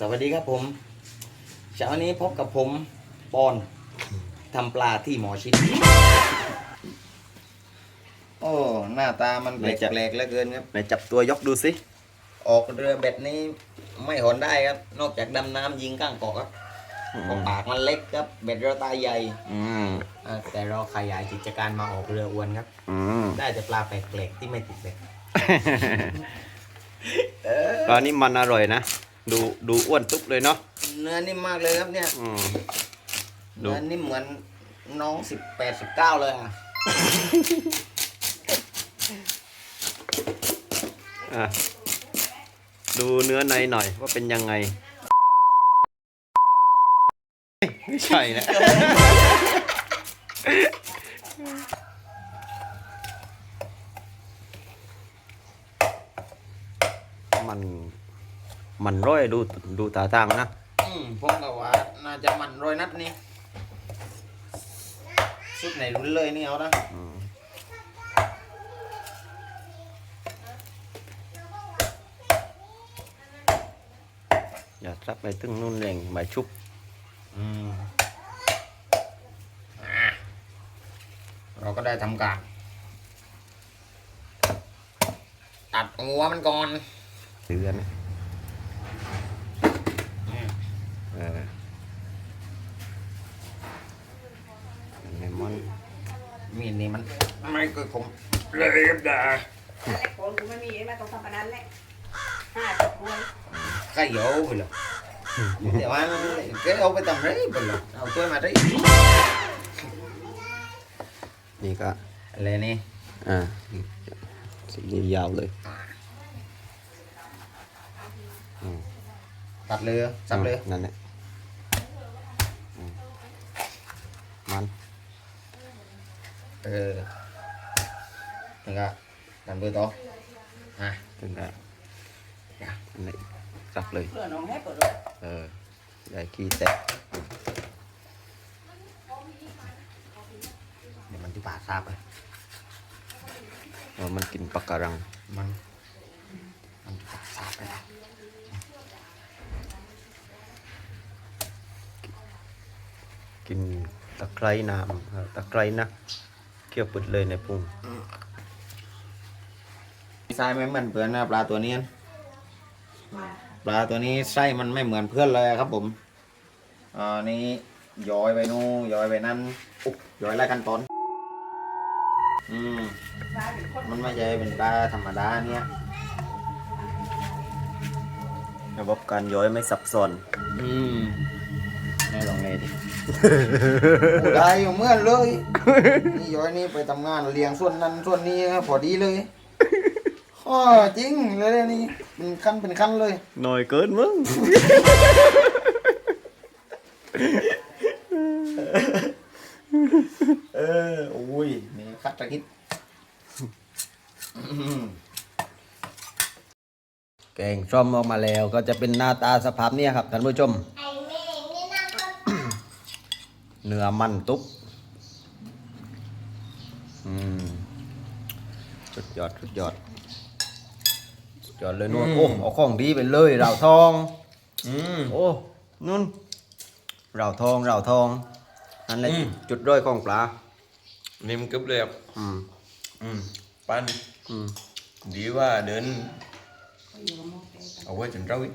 สวัสดีครับผม เช้านี้พบกับผมปอนทำปลาที่หมอชิด โอ้ หน้าตามันแปไหนจะลกๆเหลือเกินครับไหนจับตัวยกดูสิ ออกเรือเบ็ดนี้ไม่หอนได้ครับ นอกจากดำน้ำยิงก้างเกาะครับเพราะปากมันเล็กครับ เบ็ดเราตาใหญ่อืมอ่าแต่เราขยายกิจการมาออกเรืออวนครับ อืมได้แต่ปลาแปลกๆที่ไม่ติดเบ็ดปลานี่มันอร่อยนะ ดูดูอ้วนตุ๊บเลยเนาะเนื้อนิ่มมากเลยครับเนี่ยอืม ดู เนื้อนิ่มเหมือนน้องสิบแปดสิบเก้าเลยอะอะดูเนื้อในหน่อยว่าเป็นยังไงเฮ้ยไม่ใช่นะ มัน มันร้อยดูดูตาทางนะอืมผมก็ว่าน่าจะมันโรยนัดนี่ชุดไหนรุนเลยนี่เอานะอืมอย่าซับไปตึงนุ่นแรงใบชุบอืมอะเราก็ได้ทำการตัดหัวมันก่อนเดือนนะ อืม เออเลมอน มีดนี่มันไม่เคยคมเลยครับดาแต่คนกูไม่มีไอ้มาตรงทำปานนั้นแหละห้าสิบคนใครเอาไปหรอเดี๋ยวมันก็เอาไปทำไรไปหรอเอาตัวมาได้นี่ก็อะไรนี่อ่าสีนี้ยาวเลยตัดเลยสับเลยนั่นแหละ เออแล้วก็ทำไปต่ออะถึงได้อันนี้จับเลยเพื่อนน้องให้เปิดเลยเออใหญ่ ขี้แตกเดี๋ยวมันที่ปากทราบเลยว่ามันกินปลาการังมันมันที่ปากทราบเลยกินตะไคร้น้ำเออตะไคร้นะเคี่ยวปุดเลยในพุงไส้ไม่เหมือนเพื่อนนะปลาตัวนี้ ปลาตัวนี้ไส้มันไม่เหมือนเพื่อนเลยครับผมอ่านี่ย้อยไปนู่นย้อยไปนั่นอุ๊บย้อยไล่ขั้นตอนอืมตายเป็นคนมันไม่ใช่เป็นปลาธรรมดาเนี่ยระบบการย้อยไม่ซับซ้อนอืมนี่ลองเลย ดิโอ้ได้อยู่เหมื่อนเลย นี่ย้อยนี่ไปทำงานเลี้ยงส่วนนั้นส่วนนี้พอดีเลยอ๋อจริงเลยนี่เป็นขั้นเป็นขั้นเลย หน่อยเกินมึงเออโอ้ยนี่คัดตะกิดอืมแกงส้มออกมาแล้วก็จะเป็นหน้าตาสภาพเนี้ยครับท่านผู้ชม เนื้อมันตุ๊บอืมสุดยอดสุดยอดสุดยอดเลยนุ่นโอ้เอาของดีไปเลยเราทอง อืม โอ้นุ่นเราทองเราทองนั่นแหละอืม จุดด้อยของปลานิ่มกึบเลยครับอืมอืมปั้นอืมดีว่าเดิน เอาไว้จนเราอีก